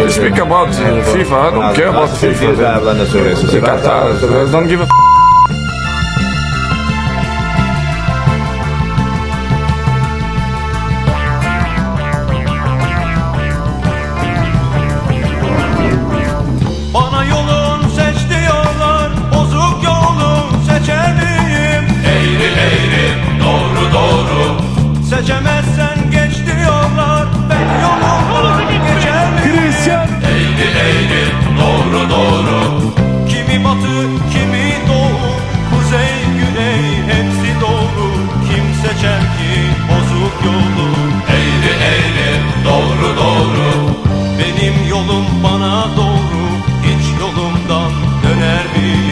they speak about FIFA. I don't care about FIFA. They Qatar. Don't give a Bana yolun seç diyorlar Bozuk yolun seçer miyim? Eğri doğru doğru Seçemezsen geç diyorlar yolum bana doğru Hiç yolumdan döner mi?